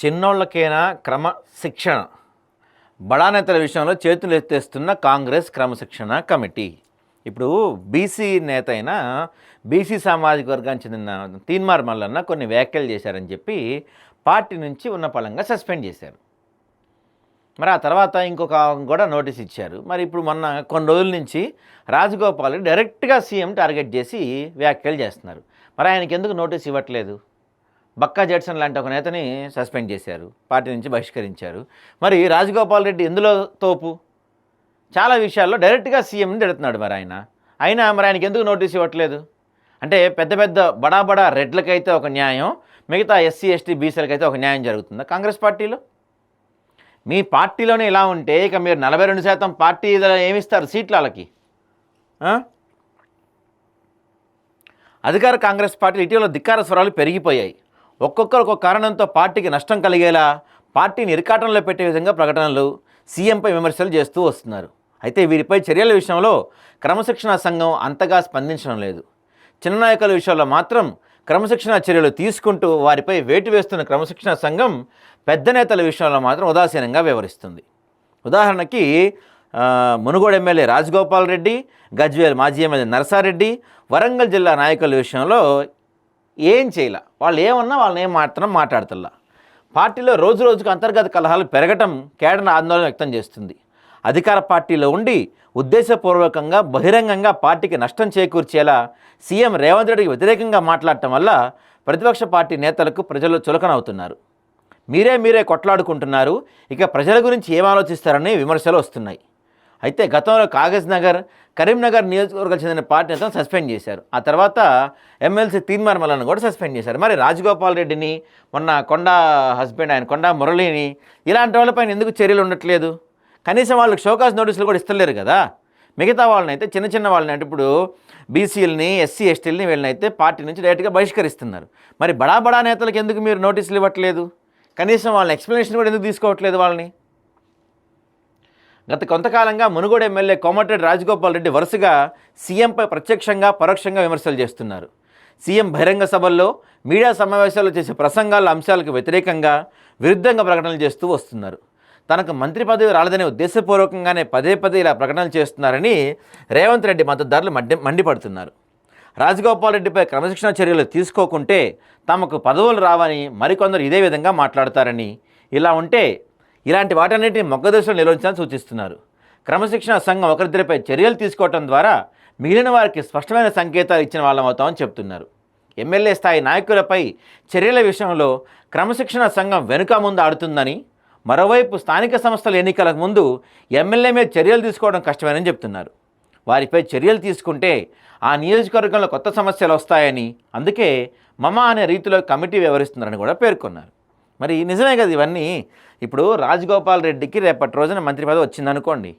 చిన్నోళ్ళకైనా క్రమశిక్షణ బడా నేతల విషయంలో చేతులు ఎత్తేస్తున్న కాంగ్రెస్ క్రమశిక్షణ కమిటీ. ఇప్పుడు బీసీ నేత అయిన బీసీ సామాజిక వర్గానికి చెందిన తీన్మార్ మల్లన్న కొన్ని వ్యాఖ్యలు చేశారని చెప్పి పార్టీ నుంచి ఉన్న పలంగా సస్పెండ్ చేశారు. మరి ఆ తర్వాత ఇంకొక కూడా నోటీస్ ఇచ్చారు. మరి ఇప్పుడు మొన్న కొన్ని రోజుల నుంచి రాజగోపాల్ డైరెక్ట్గా సీఎం టార్గెట్ చేసి వ్యాఖ్యలు చేస్తున్నారు. మరి ఆయనకి ఎందుకు నోటీస్ ఇవ్వట్లేదు? బక్కా జడ్సన్ లాంటి ఒక నేతని సస్పెండ్ చేశారు పార్టీ నుంచి బహిష్కరించారు. మరి రాజగోపాల్ రెడ్డి ఎందులో తోపు? చాలా విషయాల్లో డైరెక్ట్గా సీఎంని తిడుతున్నాడు మరి ఆయన. అయినా మరి ఆయనకి ఎందుకు నోటీస్ ఇవ్వట్లేదు? అంటే పెద్ద పెద్ద బడా బడా రెడ్లకైతే ఒక న్యాయం మిగతా ఎస్సీ ఎస్టీ బీసీలకైతే ఒక న్యాయం జరుగుతుందా కాంగ్రెస్ పార్టీలో? మీ పార్టీలోనే ఇలా ఉంటే ఇక మీరు నలభై రెండు శాతం పార్టీ ఏమిస్తారు సీట్లు వాళ్ళకి అధికార కాంగ్రెస్ పార్టీలు ఇటీవల ధిక్కార స్వరాలు పెరిగిపోయాయి. ఒక్కొక్కరు ఒక్కొక్క కారణంతో పార్టీకి నష్టం కలిగేలా పార్టీని ఇరకాటంలో పెట్టే విధంగా ప్రకటనలు సీఎంపై విమర్శలు చేస్తూ వస్తున్నారు. అయితే వీరిపై చర్యల విషయంలో క్రమశిక్షణా సంఘం అంతగా స్పందించడం లేదు. చిన్న నాయకుల విషయంలో మాత్రం క్రమశిక్షణ చర్యలు తీసుకుంటూ వారిపై వేటు వేస్తున్న క్రమశిక్షణ సంఘం పెద్ద నేతల విషయంలో మాత్రం ఉదాసీనంగా వ్యవహరిస్తుంది. ఉదాహరణకి మునుగోడ మునుగోడు ఎమ్మెల్యే రాజగోపాల్ రెడ్డి గజ్వేల్ మాజీ ఎమ్మెల్యే నరసారెడ్డి వరంగల్ జిల్లా నాయకుల విషయంలో ఏం చేయలే? వాళ్ళు ఏమన్నా వాళ్ళని ఏం మాత్రం మాట్లాడతల్లా. పార్టీలో రోజు రోజుకు అంతర్గత కలహాలు పెరగటం కేడన ఆందోళన వ్యక్తం చేస్తుంది. అధికార పార్టీలో ఉండి ఉద్దేశపూర్వకంగా బహిరంగంగా పార్టీకి నష్టం చేకూర్చేలా సీఎం రేవంత్ రెడ్డికి వ్యతిరేకంగా మాట్లాడటం వల్ల ప్రతిపక్ష పార్టీ నేతలకు ప్రజలు చులకనవుతున్నారు. మీరే మీరే కొట్లాడుకుంటున్నారు. ఇక ప్రజల గురించి ఏం ఆలోచిస్తారని విమర్శలు వస్తున్నాయి. అయితే గతంలో కాగజ్ నగర్ కరీంనగర్ నియోజకవర్గానికి చెందిన పార్టీ నేతను సస్పెండ్ చేశారు. ఆ తర్వాత ఎమ్మెల్సీ తీర్మార్మలను కూడా సస్పెండ్ చేశారు. మరి రాజగోపాల్ రెడ్డిని మొన్న కొండా హస్బెండ్ ఆయన కొండా మురళిని ఇలాంటి వాళ్ళపైన ఎందుకు చర్యలు ఉండట్లేదు? కనీసం వాళ్ళకి షోకాస్ నోటీసులు కూడా ఇస్తలేరు కదా? మిగతా వాళ్ళని అయితే చిన్న చిన్న వాళ్ళని అంటే ఇప్పుడు బీసీలని ఎస్సీ ఎస్టీలని వీళ్ళని అయితే పార్టీ నుంచి డైరెక్ట్గా బహిష్కరిస్తున్నారు. మరి బడా బడా నేతలకు ఎందుకు మీరు నోటీసులు ఇవ్వట్లేదు? కనీసం వాళ్ళని ఎక్స్ప్లెనేషన్ కూడా ఎందుకు తీసుకోవట్లేదు వాళ్ళని? గత కొంతకాలంగా మునుగోడు ఎమ్మెల్యే కోమటిరెడ్డి రాజగోపాల్ రెడ్డి వరుసగా సీఎంపై ప్రత్యక్షంగా పరోక్షంగా విమర్శలు చేస్తున్నారు. సీఎం బహిరంగ సభల్లో మీడియా సమావేశాల్లో చేసే ప్రసంగాల అంశాలకు వ్యతిరేకంగా విరుద్ధంగా ప్రకటనలు చేస్తూ వస్తున్నారు. తనకు మంత్రి పదవి రాలేదనే ఉద్దేశపూర్వకంగానే పదే పదే ఇలా ప్రకటనలు చేస్తున్నారని రేవంత్ రెడ్డి మద్దతుదారులు మండి మండిపడుతున్నారు. రాజగోపాల్ రెడ్డిపై క్రమశిక్షణ చర్యలు తీసుకోకుంటే తమకు పదవులు రావని మరికొందరు ఇదే విధంగా మాట్లాడతారని ఇలా ఉంటే ఇలాంటి వాటన్నిటిని మొగ్గదశలో నిర్వహించాలని సూచిస్తున్నారు. క్రమశిక్షణ సంఘం ఒకరిద్దరిపై చర్యలు తీసుకోవటం ద్వారా మిగిలిన వారికి స్పష్టమైన సంకేతాలు ఇచ్చిన వాళ్ళమవుతామని చెప్తున్నారు. ఎమ్మెల్యే స్థాయి నాయకులపై చర్యల విషయంలో క్రమశిక్షణ సంఘం వెనుక ముందు ఆడుతుందని మరోవైపు స్థానిక సంస్థల ఎన్నికలకు ముందు ఎమ్మెల్యే మీద చర్యలు తీసుకోవడం కష్టమేనని చెప్తున్నారు. వారిపై చర్యలు తీసుకుంటే ఆ నియోజకవర్గంలో కొత్త సమస్యలు వస్తాయని అందుకే మమ అనే రీతిలో కమిటీ వ్యవహరిస్తున్నారని కూడా పేర్కొన్నారు. మరి నిజమే కదా ఇవన్నీ? ఇప్పుడు రాజగోపాల్ రెడ్డికి రేపటి రోజున మంత్రి పదవి వచ్చిందనుకోండి.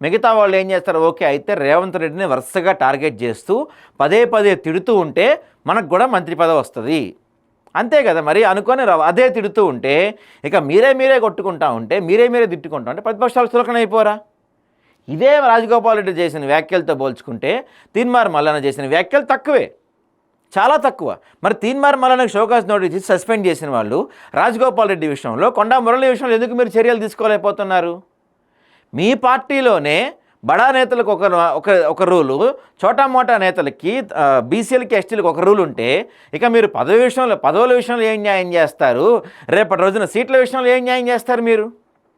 మిగతా వాళ్ళు ఏం చేస్తారు? ఓకే అయితే రేవంత్ రెడ్డిని వరుసగా టార్గెట్ చేస్తూ పదే పదే తిడుతూ ఉంటే మనకు కూడా మంత్రి పదవి వస్తుంది. అంతే కదా మరి? అనుకొని అదే తిడుతూ ఉంటే ఇక మీరే మీరే కొట్టుకుంటా ఉంటే మీరే మీరే తిట్టుకుంటా ఉంటే ప్రతిపక్షాలు అయిపోరా? ఇదే రాజగోపాల్ రెడ్డి చేసిన వ్యాఖ్యలతో పోల్చుకుంటే తీన్మార్ మల్లన్న చేసిన వ్యాఖ్యలు తక్కువే. చాలా తక్కువ. మరి తీన్మార్ మల్లన్నకు షోకాస్ నోటీస్ ఇచ్చి సస్పెండ్ చేసిన వాళ్ళు రాజగోపాల్ రెడ్డి విషయంలో కొండా మురళి విషయంలో ఎందుకు మీరు చర్యలు తీసుకోలేకపోతున్నారు? మీ పార్టీలోనే బడా నేతలకు ఒక ఒక ఒక రూలు చోటా మోటా నేతలకి బీసీలకి ఎస్టీలకు ఒక రూల్ ఉంటే ఇక మీరు పదవి విషయంలో పదవుల విషయంలో ఏం న్యాయం చేస్తారు? రేపటి రోజున సీట్ల విషయంలో ఏం న్యాయం చేస్తారు మీరు?